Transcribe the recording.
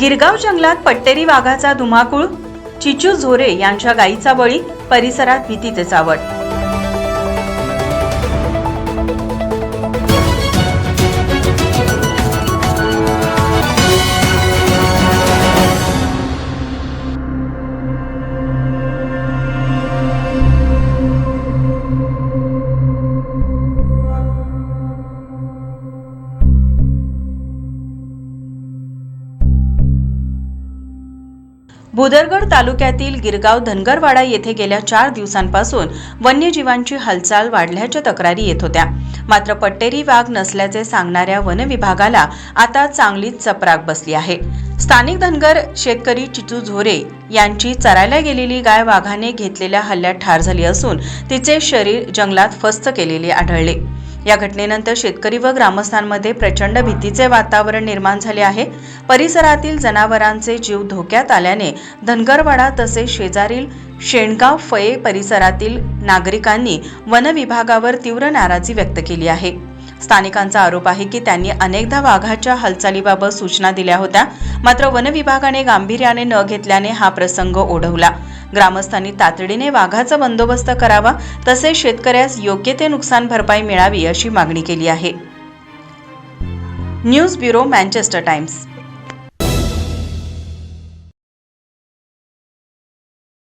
गिरगाव जंगलात पट्टेरी वाघाचा धुमाकूळ चिचू झोरे यांच्या गायीचा बळी परिसरात भीतीचे चावट भुदरगड तालुक्यातील गिरगाव धनगरवाडा येथे गेल्या चार दिवसांपासून वन्यजीवांची हालचाल वाढल्याच्या तक्रारी येत होत्या. मात्र पट्टेरी वाघ नसल्याचे सांगणाऱ्या वनविभागाला आता चांगलीच चपराक बसली आहे. स्थानिक धनगर शेतकरी चिचू झोरे यांची चरायला गेलेली गाय वाघाने घेतलेल्या हल्ल्यात ठार झाली असून तिचे शरीर जंगलात फस्त केलेले आढळले. या घटनेनंतर शेतकरी व ग्रामस्थांमध्ये प्रचंड भीतीचे वातावरण निर्माण झाले आहे. परिसरातील जनावरांचे जीव धोक्यात आल्याने धनगरवाडा तसेच शेजारील शेणगाव फये परिसरातील नागरिकांनी वनविभागावर तीव्र नाराजी व्यक्त केली आहे. स्थानिकांचा आरोप आहे की त्यांनी अनेकदा वाघाच्या हालचालीबाबत सूचना दिल्या होत्या. मात्र वन विभागाने गांभीर्याने न घेतल्याने हा प्रसंग ओढवला. ग्रामस्थांनी तातडीने वाघाचा बंदोबस्त करावा तसेच शेतकऱ्यास योग्य ते नुकसान भरपाई मिळावी अशी मागणी केली आहे. News bureau Manchester Times.